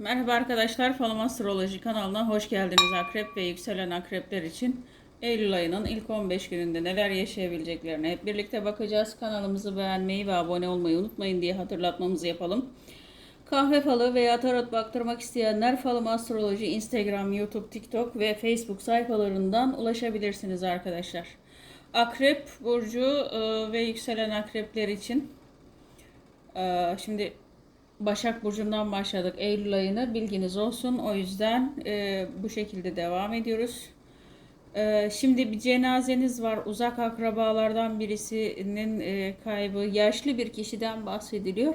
Merhaba arkadaşlar, Falım Astroloji kanalına hoş geldiniz. Akrep ve yükselen akrepler için Eylül ayının ilk 15 gününde neler yaşayabileceklerine hep birlikte bakacağız. Kanalımızı beğenmeyi ve abone olmayı unutmayın diye hatırlatmamızı yapalım. Kahve falı veya tarot baktırmak isteyenler Falım Astroloji Instagram, YouTube, TikTok ve Facebook sayfalarından ulaşabilirsiniz arkadaşlar. Akrep burcu e, ve yükselen akrepler için e, şimdi Başak Burcu'ndan başladık Eylül ayını bilginiz olsun. O yüzden e, bu şekilde devam ediyoruz. E, şimdi bir cenazeniz var. Uzak akrabalardan birisinin e, kaybı. Yaşlı bir kişiden bahsediliyor.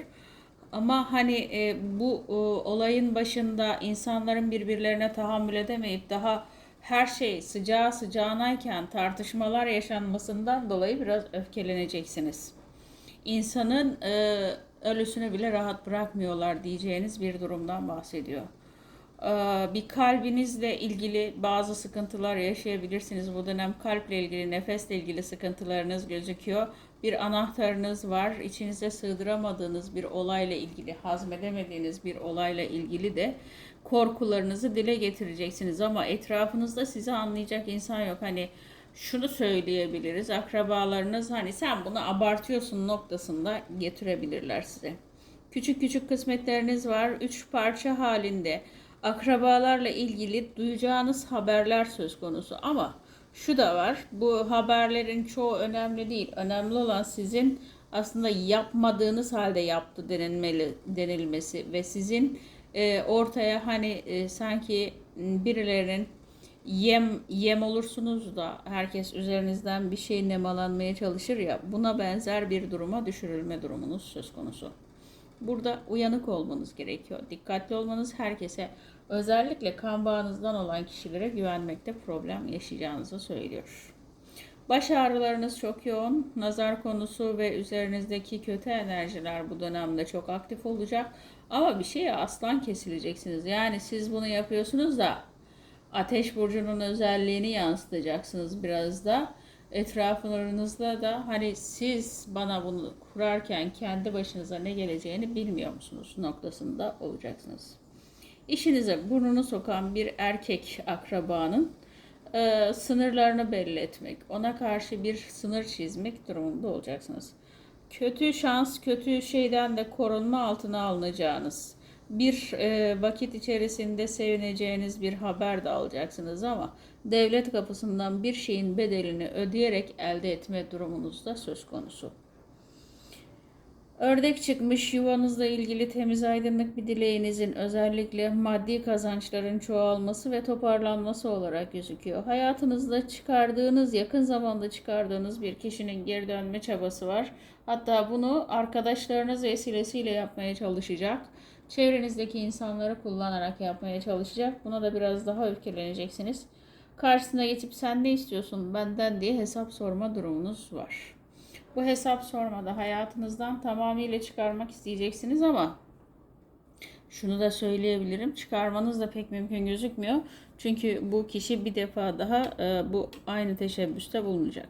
Ama hani e, bu e, olayın başında insanların birbirlerine tahammül edemeyip daha her şey sıcağı sıcağınayken tartışmalar yaşanmasından dolayı biraz öfkeleneceksiniz. İnsanın e, ölüsünü bile rahat bırakmıyorlar diyeceğiniz bir durumdan bahsediyor. Ee, Bir kalbinizle ilgili bazı sıkıntılar yaşayabilirsiniz. Bu dönem kalple ilgili, nefesle ilgili sıkıntılarınız gözüküyor. Bir anahtarınız var. İçinize sığdıramadığınız bir olayla ilgili, hazmedemediğiniz bir olayla ilgili de korkularınızı dile getireceksiniz. Ama etrafınızda sizi anlayacak insan yok. Hani şunu söyleyebiliriz. Akrabalarınız hani sen bunu abartıyorsun noktasında getirebilirler size. Küçük küçük kısmetleriniz var. Üç parça halinde akrabalarla ilgili duyacağınız haberler söz konusu. Ama şu da var. Bu haberlerin çoğu önemli değil. Önemli olan sizin aslında yapmadığınız halde yaptı denilmeli denilmesi ve sizin e, ortaya hani e, sanki birilerinin yem yem olursunuz da herkes üzerinizden bir şey nemalanmaya çalışır ya buna benzer bir duruma düşürülme durumunuz söz konusu. Burada uyanık olmanız gerekiyor. Dikkatli olmanız herkese özellikle kan bağınızdan olan kişilere güvenmekte problem yaşayacağınızı söylüyor. Baş ağrılarınız çok yoğun. Nazar konusu ve üzerinizdeki kötü enerjiler bu dönemde çok aktif olacak. Ama bir şeye aslan kesileceksiniz. Yani siz bunu yapıyorsunuz da Ateş burcunun özelliğini yansıtacaksınız biraz da. Etraflarınızda da hani siz bana bunu kurarken kendi başınıza ne geleceğini bilmiyor musunuz noktasında olacaksınız. İşinize burnunu sokan bir erkek akrabanın e, sınırlarını belli etmek, ona karşı bir sınır çizmek durumunda olacaksınız. Kötü şans, kötü şeyden de korunma altına alınacağınız bir e, vakit içerisinde sevineceğiniz bir haber de alacaksınız ama devlet kapısından bir şeyin bedelini ödeyerek elde etme durumunuz da söz konusu. Ördek çıkmış yuvanızla ilgili temiz aydınlık bir dileğinizin özellikle maddi kazançların çoğalması ve toparlanması olarak gözüküyor. Hayatınızda çıkardığınız, yakın zamanda çıkardığınız bir kişinin geri dönme çabası var. Hatta bunu arkadaşlarınız vesilesiyle yapmaya çalışacak çevrenizdeki insanları kullanarak yapmaya çalışacak. Buna da biraz daha öfkeleneceksiniz. Karşısına geçip sen ne istiyorsun benden diye hesap sorma durumunuz var. Bu hesap sormada hayatınızdan tamamıyla çıkarmak isteyeceksiniz ama şunu da söyleyebilirim. Çıkarmanız da pek mümkün gözükmüyor. Çünkü bu kişi bir defa daha e, bu aynı teşebbüste bulunacak.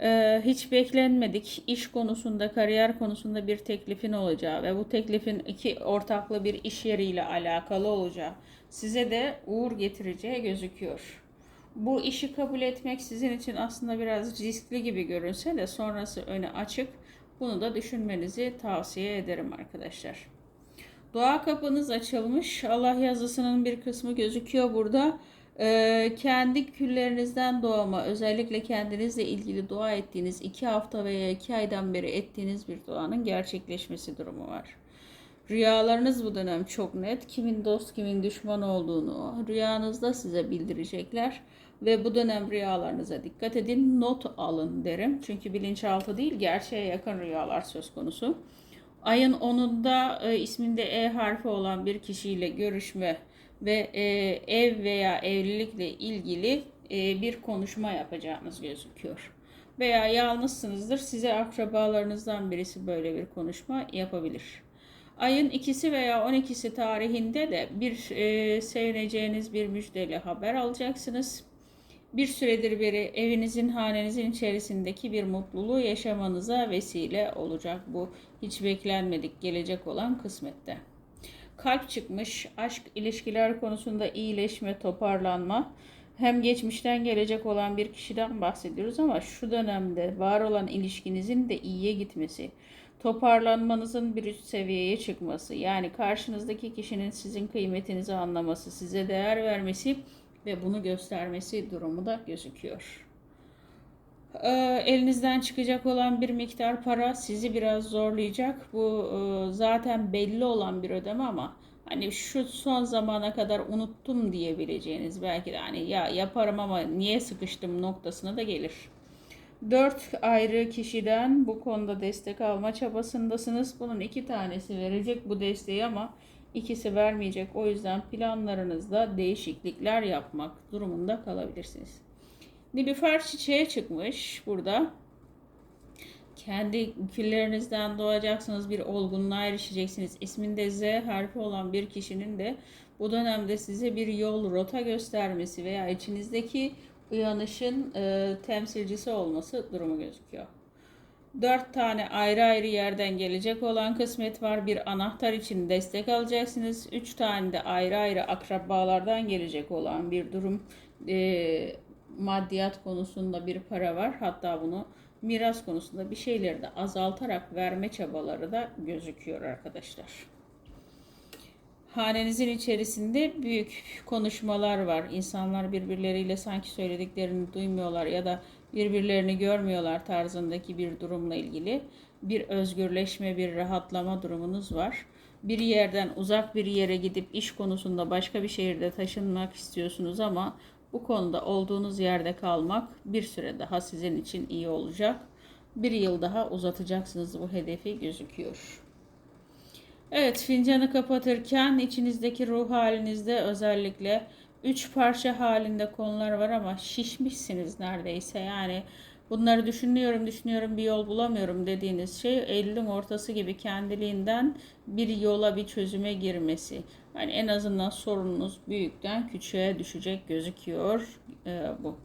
Ee, hiç beklenmedik iş konusunda, kariyer konusunda bir teklifin olacağı ve bu teklifin iki ortaklı bir iş yeriyle alakalı olacağı size de uğur getireceği gözüküyor. Bu işi kabul etmek sizin için aslında biraz riskli gibi görünse de sonrası öne açık. Bunu da düşünmenizi tavsiye ederim arkadaşlar. Dua kapınız açılmış. Allah yazısının bir kısmı gözüküyor burada. Ee, kendi küllerinizden doğma, özellikle kendinizle ilgili dua ettiğiniz iki hafta veya iki aydan beri ettiğiniz bir duanın gerçekleşmesi durumu var. Rüyalarınız bu dönem çok net. Kimin dost, kimin düşman olduğunu rüyanızda size bildirecekler. Ve bu dönem rüyalarınıza dikkat edin, not alın derim. Çünkü bilinçaltı değil, gerçeğe yakın rüyalar söz konusu. Ayın 10'unda e, isminde E harfi olan bir kişiyle görüşme ve e, ev veya evlilikle ilgili e, bir konuşma yapacağınız gözüküyor. Veya yalnızsınızdır, size akrabalarınızdan birisi böyle bir konuşma yapabilir. Ayın ikisi veya 12'si tarihinde de bir e, sevineceğiniz bir müjdeli haber alacaksınız. Bir süredir beri evinizin, hanenizin içerisindeki bir mutluluğu yaşamanıza vesile olacak bu hiç beklenmedik gelecek olan kısmette. Kalp çıkmış, aşk ilişkiler konusunda iyileşme, toparlanma. Hem geçmişten gelecek olan bir kişiden bahsediyoruz ama şu dönemde var olan ilişkinizin de iyiye gitmesi, toparlanmanızın bir üst seviyeye çıkması, yani karşınızdaki kişinin sizin kıymetinizi anlaması, size değer vermesi ve bunu göstermesi durumu da gözüküyor. Ee, elinizden çıkacak olan bir miktar para sizi biraz zorlayacak. Bu e, zaten belli olan bir ödeme ama hani şu son zamana kadar unuttum diyebileceğiniz belki de hani ya yaparım ama niye sıkıştım noktasına da gelir. Dört ayrı kişiden bu konuda destek alma çabasındasınız. Bunun iki tanesi verecek bu desteği ama ikisi vermeyecek. O yüzden planlarınızda değişiklikler yapmak durumunda kalabilirsiniz. Nilüfer çiçeğe çıkmış burada. Kendi küllerinizden doğacaksınız, bir olgunluğa erişeceksiniz. İsminde Z harfi olan bir kişinin de bu dönemde size bir yol, rota göstermesi veya içinizdeki uyanışın e, temsilcisi olması durumu gözüküyor. Dört tane ayrı ayrı yerden gelecek olan kısmet var. Bir anahtar için destek alacaksınız. Üç tane de ayrı ayrı akrabalardan gelecek olan bir durum. E, maddiyat konusunda bir para var. Hatta bunu miras konusunda bir şeyleri de azaltarak verme çabaları da gözüküyor arkadaşlar. Hanenizin içerisinde büyük konuşmalar var. İnsanlar birbirleriyle sanki söylediklerini duymuyorlar ya da birbirlerini görmüyorlar tarzındaki bir durumla ilgili bir özgürleşme, bir rahatlama durumunuz var. Bir yerden uzak bir yere gidip iş konusunda başka bir şehirde taşınmak istiyorsunuz ama bu konuda olduğunuz yerde kalmak bir süre daha sizin için iyi olacak. Bir yıl daha uzatacaksınız bu hedefi gözüküyor. Evet fincanı kapatırken içinizdeki ruh halinizde özellikle üç parça halinde konular var ama şişmişsiniz neredeyse. Yani bunları düşünüyorum düşünüyorum bir yol bulamıyorum dediğiniz şey Eylül'ün ortası gibi kendiliğinden bir yola bir çözüme girmesi. Yani en azından sorununuz büyükten küçüğe düşecek gözüküyor e, bu.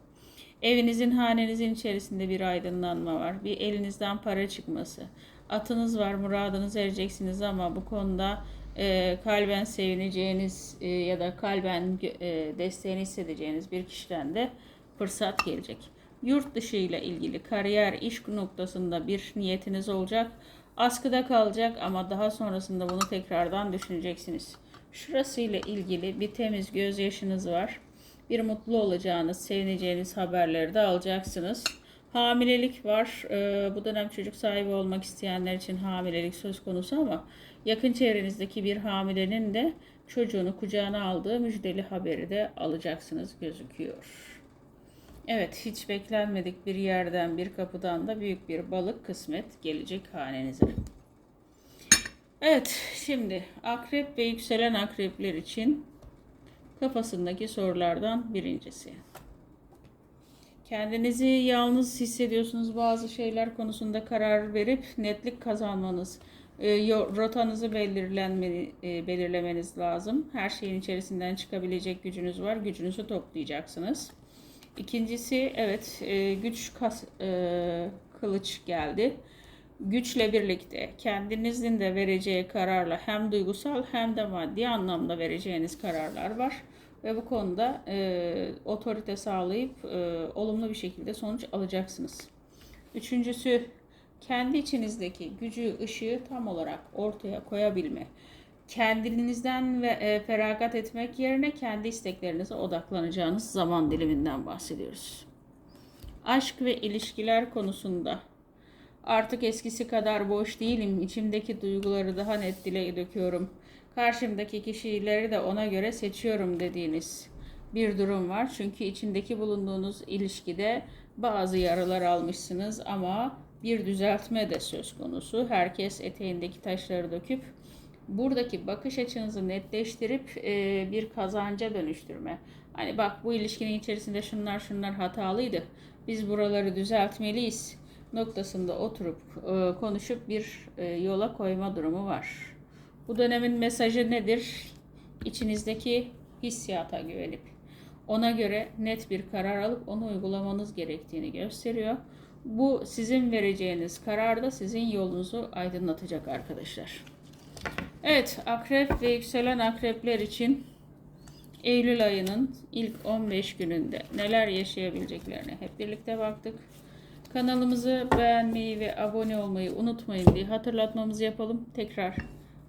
Evinizin, hanenizin içerisinde bir aydınlanma var. Bir elinizden para çıkması. Atınız var, muradınız ereceksiniz ama bu konuda e, kalben sevineceğiniz e, ya da kalben e, desteğini hissedeceğiniz bir kişiden de fırsat gelecek. Yurt dışı ile ilgili kariyer, iş noktasında bir niyetiniz olacak. Askıda kalacak ama daha sonrasında bunu tekrardan düşüneceksiniz. Şurası ile ilgili bir temiz gözyaşınız var. Bir mutlu olacağınız, sevineceğiniz haberleri de alacaksınız. Hamilelik var. Ee, bu dönem çocuk sahibi olmak isteyenler için hamilelik söz konusu ama yakın çevrenizdeki bir hamilenin de çocuğunu kucağına aldığı müjdeli haberi de alacaksınız gözüküyor. Evet, hiç beklenmedik bir yerden, bir kapıdan da büyük bir balık kısmet gelecek hanenize. Evet, şimdi akrep ve yükselen akrepler için kafasındaki sorulardan birincisi. Kendinizi yalnız hissediyorsunuz bazı şeyler konusunda karar verip netlik kazanmanız, e, rotanızı belirlenmeni, e, belirlemeniz lazım. Her şeyin içerisinden çıkabilecek gücünüz var. Gücünüzü toplayacaksınız. İkincisi evet e, güç kas, kılıç geldi güçle birlikte kendinizin de vereceği kararla hem duygusal hem de maddi anlamda vereceğiniz kararlar var. Ve bu konuda e, otorite sağlayıp e, olumlu bir şekilde sonuç alacaksınız. Üçüncüsü kendi içinizdeki gücü, ışığı tam olarak ortaya koyabilme. Kendinizden ve e, feragat etmek yerine kendi isteklerinize odaklanacağınız zaman diliminden bahsediyoruz. Aşk ve ilişkiler konusunda Artık eskisi kadar boş değilim. İçimdeki duyguları daha net dile döküyorum. Karşımdaki kişileri de ona göre seçiyorum dediğiniz bir durum var. Çünkü içindeki bulunduğunuz ilişkide bazı yaralar almışsınız ama bir düzeltme de söz konusu. Herkes eteğindeki taşları döküp buradaki bakış açınızı netleştirip e, bir kazanca dönüştürme. Hani bak bu ilişkinin içerisinde şunlar şunlar hatalıydı. Biz buraları düzeltmeliyiz noktasında oturup e, konuşup bir e, yola koyma durumu var. Bu dönemin mesajı nedir? İçinizdeki hissiyata güvenip ona göre net bir karar alıp onu uygulamanız gerektiğini gösteriyor. Bu sizin vereceğiniz karar da sizin yolunuzu aydınlatacak arkadaşlar. Evet, akrep ve yükselen akrepler için Eylül ayının ilk 15 gününde neler yaşayabileceklerine hep birlikte baktık. Kanalımızı beğenmeyi ve abone olmayı unutmayın diye hatırlatmamızı yapalım. Tekrar